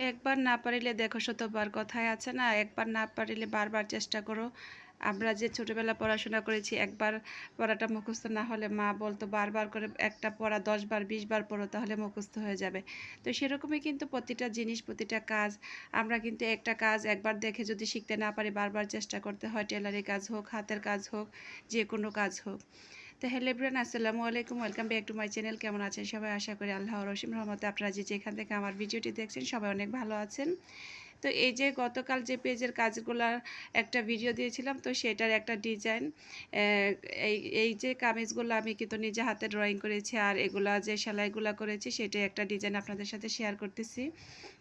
একবার না পারিলে দেখো শতবার, কথায় আছে না? একবার না পারিলে বারবার চেষ্টা করো। আমরা যে ছোটবেলা পড়াশোনা করেছি, একবার পড়াটা মুখস্থ না হলে মা বলতো, বারবার করে একটা পড়া দশ বার বিশ বার পড়ো, তাহলে মুখস্থ হয়ে যাবে। তো সেরকমই কিন্তু প্রতিটা জিনিস, প্রতিটা কাজ, আমরা কিন্তু একটা কাজ একবার দেখে যদি শিখতে না পারি, বারবার চেষ্টা করতে হয় টেলারি কাজ হোক, হাতের কাজ হোক যে কোনো কাজ হোক। তো হ্যালো এভরিওয়ান আসসালামু আলাইকুম welcome back to my channel কেমন আছেন সবাই? আশা করি আল্লাহ রসিম রহমতে আপনারা যে যেখান থেকে আমার ভিডিওটি দেখছেন, সবাই অনেক ভালো আছেন। তো এই যে গতকাল যে পেজের কাজগুলার একটা ভিডিও দিয়েছিলাম, তো সেটার একটা ডিজাইন এই এই যে কামিজগুলো আমি কিন্তু নিজে হাতে ড্রয়িং করেছি আর এগুলা যে সেলাইগুলো করেছি, সেটাই একটা ডিজাইন আপনাদের সাথে শেয়ার করতেছি।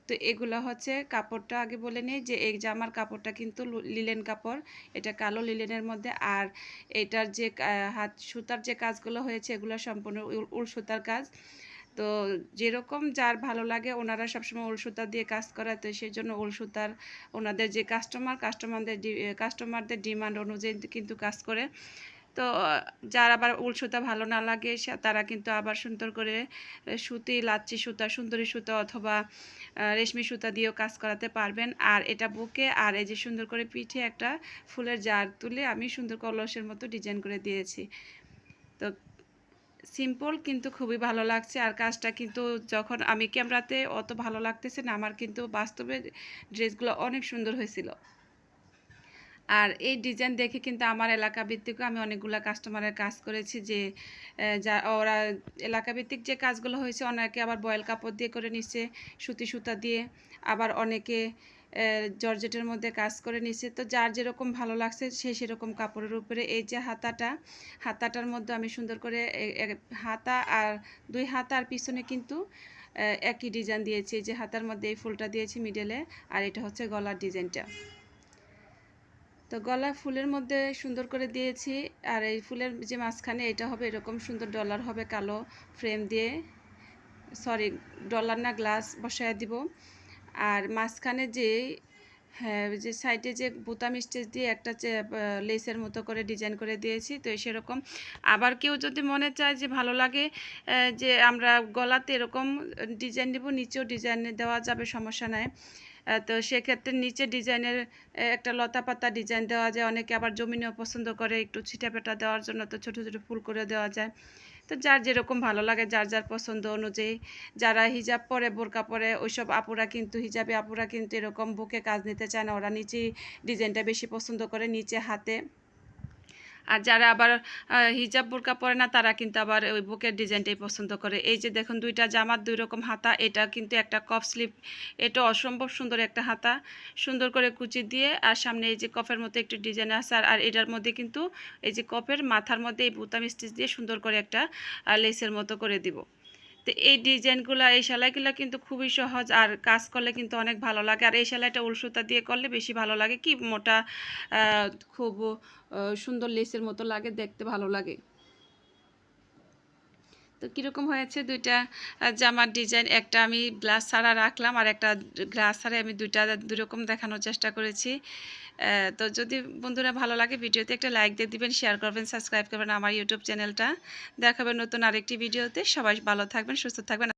তো এগুলো হচ্ছে কাপড়টা আগে বলে নিই যে এই জামার কাপড়টা কিন্তু লিলেন কাপড়, এটা কালো লিলেনের মধ্যে আর এটার যে হাত সুতার যে কাজগুলো হয়েছে, এগুলো সম্পূর্ণ উল সুতার কাজ। তো যেরকম যার ভালো লাগে ওনারা সবসময় উল সুতা দিয়ে কাজ করে, তো সেই জন্য উল সুতার ওনাদের যে কাস্টমার কাস্টমারদের কাস্টমারদের ডিমান্ড অনুযায়ী কিন্তু কাজ করে। তো যার আবার উল সুতা ভালো না লাগে তারা কিন্তু আবার সুন্দর করে সুতি, লাচ্ছি সুতা, সুন্দরী সুতা অথবা রেশমি সুতা দিয়েও কাজ করাতে পারবেন। আর এটা বুকে, আর এই যে সুন্দর করে পিঠে একটা ফুলের জার তুলে আমি সুন্দর কলসের মতো ডিজাইন করে দিয়েছি। তো সিম্পল কিন্তু খুবই ভালো লাগছে। আর কাজটা কিন্তু যখন আমি ক্যামেরাতে অত ভালো লাগতেছে না, আমার কিন্তু বাস্তবে ড্রেসগুলো অনেক সুন্দর হয়েছিল। আর এই ডিজাইন দেখে কিন্তু আমার এলাকা ভিত্তিকও আমি অনেকগুলো কাস্টমারের কাজ করেছি যে যা, ওরা এলাকা ভিত্তিক যে কাজগুলো হয়েছে, অনেকে আবার বয়েল কাপড় দিয়ে করে নিচ্ছে, সুতি সুতা দিয়ে, আবার অনেকে জর্জেটের মধ্যে কাজ করে নিচ্ছে তো যার যেরকম ভালো লাগছে, সে সেরকম কাপড়ের উপরে এই যে হাতাটা, হাতাটার মধ্যে আমি সুন্দর করে হাতা আর দুই হাতার পিছনে কিন্তু একই ডিজাইন দিয়েছি। যে হাতার মধ্যে এই ফুলটা দিয়েছি মিডেলে, আর এটা হচ্ছে গলার ডিজাইনটা। তো গলা ফুলের মধ্যে সুন্দর করে দিয়েছি, আর এই ফুলের যে মাঝখানে এটা হবে এরকম সুন্দর ডলার হবে কালো ফ্রেম দিয়ে, সরি, ডলার না, গ্লাস বসায় দিব। আর মাঝখানে যে হ্যাঁ যে সাইডে যে বোতাম স্টেজ দিয়ে একটা লেসের মতো করে ডিজাইন করে দিয়েছি। তো সেরকম। আবার কেউ যদি মনে চায় যে ভালো লাগে যে আমরা গলাতে এরকম ডিজাইন দেবো নিচেও ডিজাইন দেওয়া যাবে, সমস্যা নাই। তো সেক্ষেত্রে নিচে ডিজাইনের একটা লতা পাতা ডিজাইন দেওয়া যায়। অনেকে আবার জমিনেও পছন্দ করে একটু ছিটা ছিটাপেটা দেওয়ার জন্য, তো ছোটো ছোটো ফুল করে দেওয়া যায়। তো যার যেরকম ভালো লাগে, যার যার পছন্দ অনুযায়ী যারা হিজাব পরে, বোরকা পরে, ওইসব আপুরা কিন্তু, হিজাবে আপুরা কিন্তু এরকম বুকে কাজ নিতে চায় না। ওরা নিচে ডিজাইনটা বেশি পছন্দ করে, নিচে হাতে। আর যারা আবার হিজাব বোরকা পরে না, তারা কিন্তু আবার ওই বুকের ডিজাইনটাই পছন্দ করে। এই যে দেখুন, দুইটা জামার দুই রকম হাতা, এটা কিন্তু একটা কফ স্লিপ, এটা অসম্ভব সুন্দর একটা হাতা, সুন্দর করে কুচি দিয়ে, আর সামনে এই যে কফের মধ্যে একটি ডিজাইন আছে, আর আর এটার মধ্যে কিন্তু এই যে কফের মাথার মধ্যে এই বুতাম স্টিচ দিয়ে সুন্দর করে একটা লেসের মতো করে দিব। তো, এই ডিজাইনগুলো, এই সেলাইগুলো কিন্তু খুবই সহজ আর কাজ করলে কিন্তু অনেক ভালো লাগে। আর এই সেলাইটা উলসুতা দিয়ে করলে বেশি ভালো লাগে। কি মোটা খুব সুন্দর লেসের মতো লাগে, দেখতে ভালো লাগে। তো কীরকম হয়েছে? দুইটা জামার ডিজাইন একটা আমি গ্লাস ছাড়া রাখলাম আর একটা গ্লাস ছাড়া আমি দুইটা দুই রকম দেখানোর চেষ্টা করেছি। তো যদি বন্ধুরা ভালো লাগে ভিডিওতে একটা লাইক দিয়ে দিবেন শেয়ার করবেন সাবস্ক্রাইব করবেন আমার ইউটিউব চ্যানেলটা দেখাবেন নতুন আরেকটি ভিডিওতে। সবাই ভালো থাকবেন, সুস্থ থাকবেন।